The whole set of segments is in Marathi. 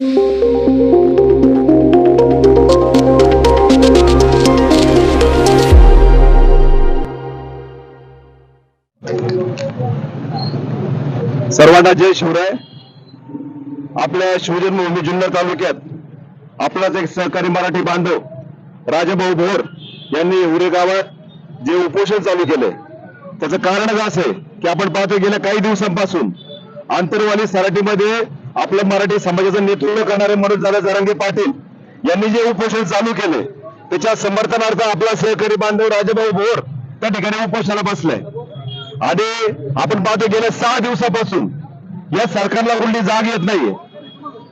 सर्वांना जय शिवराय. आपल्या शिवजन्मभूमी जुन्नर तालुक्यात आपलाच एक सहकारी मराठी बांधव राजाभाऊ भोर यांनी उरे गावात जे उपोषण चालू केले त्याचं कारणच असं आहे की आपण पाहतो गेल्या काही दिवसांपासून आंतरवाली सराटीमध्ये आपल्या मराठी समाजाचं नेतृत्व करणारे म्हणून झालं जरांगे पाटील यांनी जे उपोषण चालू केले त्याच्या समर्थनार्थ आपला सहकारी बांधव राजाभाऊ भोर त्या ठिकाणी उपोषणाला बसलाय. आणि आपण पाहतो गेल्या सहा दिवसापासून या सरकारला कुठली जाग येत नाहीये.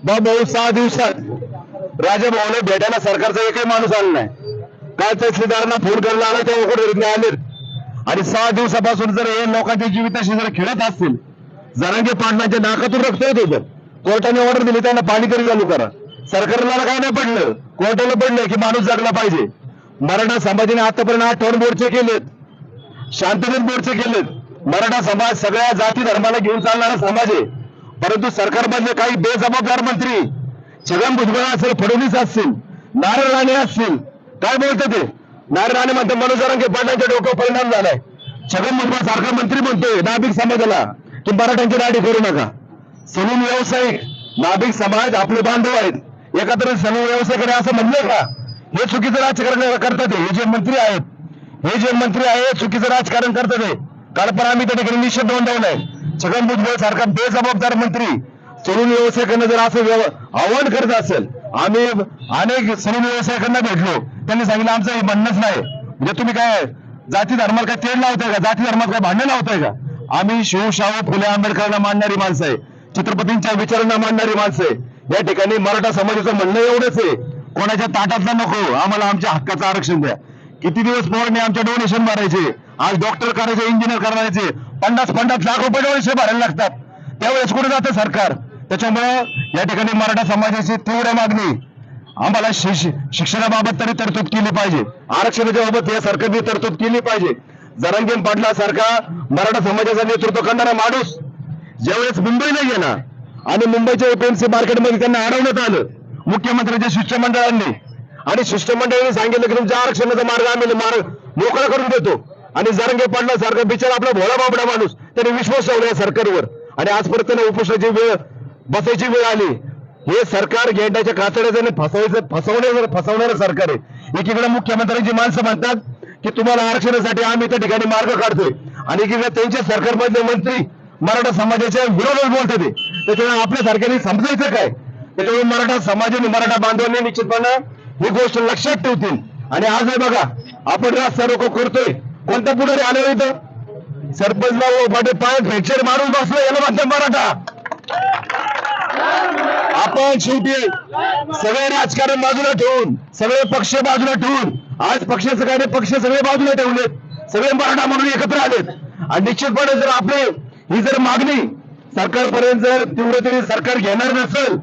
बा भाऊ सहा दिवसात राजाभाऊने भेटायला सरकारचा एकही माणूस आला नाही. काय तहसीलदारांना फोन करायला आला तेव्हा कुठे आलेत. आणि सहा दिवसापासून जर हे लोकांच्या जीविताशी जर खेळत असतील जरांगे पाटणाच्या नाकातून रक्त येतो जर कोर्टाने ऑर्डर दिली त्यांना पाणी तरी चालू करा. सरकारला काय नाही पडलं. कोर्टाला पडलं की माणूस जगला पाहिजे. मराठा समाजाने आतापर्यंत आठ टोन मोर्चे केलेत. शांततेत मोर्चे केलेत. मराठा समाज सगळ्या जाती धर्माला घेऊन चालणारा समाज आहे. परंतु सरकारमधले काही बेजबाबदार मंत्री छगन भुजबळ असेल फडणवीस असतील नारायण राणे असतील काय बोलतात ते? नारायण राणे म्हणतात मनोज रंगे पाटलांच्या डोक्यावर परिणाम झालाय. छगन भुजबळ सारखा मंत्री म्हणतोय नाभिक समाजाला की मराठ्यांची दाढी करू नका. सलून व्यावसायिक नाभिक समाज आपले बांधव आहेत. एकत्र सलून व्यवसाय करे असं म्हणलंय का? हे चुकीचं राजकारण करतात हे जे मंत्री आहेत हे जे मंत्री आहेत चुकीचं राजकारण करतात हे काल पण आम्ही त्या ठिकाणी निषेध नोंदवलाय. छगन भुजबळ सारखा बेजबाबदार मंत्री. सलून व्यवसायिकांना जर असं आव्हान करत असेल आम्ही अनेक सलून व्यवसायिकांना भेटलो. त्यांनी सांगितलं आमचं हे म्हणणंच नाही. म्हणजे तुम्ही काय जाती धर्माला काय तेल लावताय का? जाती धर्मात काय भांडण लावताय का? आम्ही शिवशाहू फुले आंबेडकरला मानणारी माणसं आहे. छत्रपतींच्या विचारांना मांडणारी माणसं या ठिकाणी मराठा समाजाचं म्हणणं एवढंच आहे. कोणाच्या ताटातला नको. आम्हाला आमच्या हक्काचं आरक्षण द्या. किती दिवस पोरांनी आमच्या डोनेशन भरायचे आज डॉक्टर करायचे इंजिनियर करायचे. पन्नास पन्नास लाख रुपये डोनेशन भरायला लागतात. त्यावेळेस कुठे जातं सरकार? त्याच्यामुळे या ठिकाणी मराठा समाजाची तीव्र मागणी. आम्हाला शि- शिक्षणाबाबत तरी तरतूद केली पाहिजे. आरक्षणाच्या बाबत या सरकारने तरतूद केली पाहिजे. जरंगीन पाटला सारखा मराठा समाजाचं नेतृत्व करणारा माणूस ज्यावेळेस मुंबईला गेला आणि मुंबईच्या एपीएमसी मार्केटमध्ये त्यांना अडवण्यात आलं मुख्यमंत्र्यांच्या शिष्टमंडळांनी. आणि शिष्टमंडळाने सांगितलं की तुमच्या आरक्षणाचा मार्ग आम्ही मार्ग मोकळा करून देतो. आणि जरंगे पाटला सारखा बिचारा आपला भोळा बाबडा माणूस त्याने विश्वास ठेवला या सरकारवर. आणि आजपर्यंत त्यांना उपोषणाची वेळ बसायची वेळ आली. हे सरकार गेंडाच्या कातड्याचं फसवायचं फसवण्याचं फसवणारं सरकार आहे. एकीकडे मुख्यमंत्र्यांची माणसं म्हणतात की तुम्हाला आरक्षणासाठी आम्ही त्या ठिकाणी मार्ग काढतोय. आणि एकीकडे त्यांच्या सरकारमधले मंत्री मराठा समाजाच्या विरोधात बोलतात ते. त्याच्यामुळे आपल्या सरकारने समजायचं काय? त्याच्यामुळे मराठा समाजाने मराठा बांधवांनी निश्चितपणे ही गोष्ट लक्षात ठेवतील. आणि आज हे बघा आपण रस्ता करतोय. कोणत्या पुढारी आलो इथं? सरपंच बाबू पाय फ्रॅक्चर मारून बसलो याला म्हणतात मराठा. आपण शेवटी सगळे राजकारण बाजूला ठेवून सगळे पक्ष बाजूला ठेवून आज पक्षाचं काय पक्ष सगळे बाजूला ठेवलेत. सगळे मराठा म्हणून एकत्र आलेत. आणि निश्चितपणे जर आपले ही जर मागणी सरकारपर्यंत जर तीव्रतेने सरकार घेणार नसेल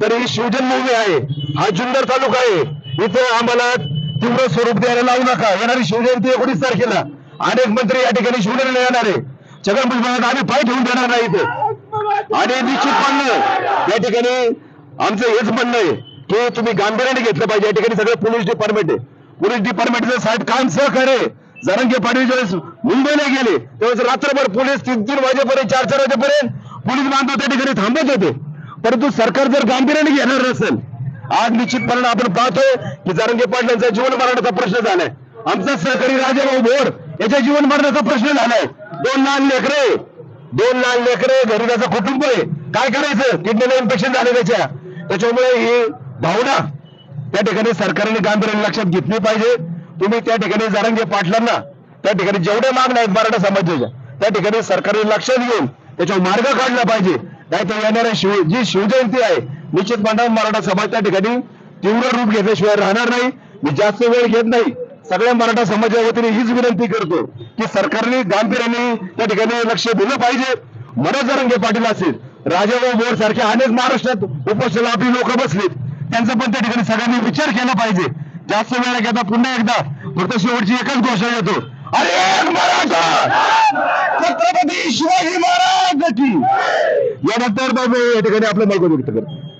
तर ही शिवजन्मभूमी आहे हा जुन्नर तालुका आहे. इथं आम्हाला तीव्र स्वरूप द्यायला लावू नका. येणारी शिवजयंती एकोणीस तारखेला. अनेक मंत्री या ठिकाणी शिवनेरीला येणार आहे. छगन भुजबळांना आम्ही पाय ठेवून देणार नाही इथे. आणि निश्चितपणे या ठिकाणी आमचं हेच म्हणणं आहे की तुम्ही गांभीर्याने घेतलं पाहिजे. या ठिकाणी सगळं पोलीस डिपार्टमेंट आहे. पोलीस डिपार्टमेंटचं साहेब काम सहकार्य आहे. जरंगे पाटील ज्यावेळेस मुंबईला गेले त्यावेळेस रात्रभर पोलीस तीन तीन वाजेपर्यंत चार चार वाजेपर्यंत पोलीस बांधव त्या ठिकाणी थांबत होते. परंतु सरकार जर गांभीर्याने घेणार नसेल आज निश्चितपणे आपण पाहतोय की जरांगे पाटलांचा जीवन मरणाचा प्रश्न झालाय. आमचा सहकारी राजाभाऊ भोर याच्या जीवन मरणाचा प्रश्न झालाय. दोन लहान लेकरे दोन लहान लेकरे घरी त्याचं कुटुंब आहे. काय करायचं? किडनीला इन्फेक्शन झाले त्याच्या. त्याच्यामुळे ही भावना त्या ठिकाणी सरकारने गांभीर्याने लक्षात घेतली पाहिजे. तुम्ही त्या ठिकाणी जारंगे पाटलांना त्या ठिकाणी जेवढ्या मागण्या आहेत मराठा समाजाच्या त्या ठिकाणी सरकारने लक्षात घेऊन त्याच्यावर मार्ग काढला पाहिजे. नाही तर येणाऱ्या शिव जी शिवजयंती आहे निश्चितपणे मराठा समाज त्या ठिकाणी तीव्र रूप घेतल्याशिवाय राहणार नाही. मी जास्त वेळ घेत नाही. सगळ्या मराठा समाजाच्या वतीने हीच विनंती करतो की सरकारने गांभीर्याने त्या ठिकाणी लक्ष दिलं पाहिजे. मनोज जरंगे पाटील असेल राजाभाऊ बोर सारखे अनेक महाराष्ट्रात उपोषणाला आपली लोक बसलीत त्यांचा पण त्या ठिकाणी सगळ्यांनी विचार केला पाहिजे. जास्त वेळ घेता पुन्हा एकदा. फक्त शेवटची एकच घोषणा येतो अरे मराठा! छत्रपती शिवाजी महाराज! की यानंतर मग या ठिकाणी आपलं मत व्यक्त करतो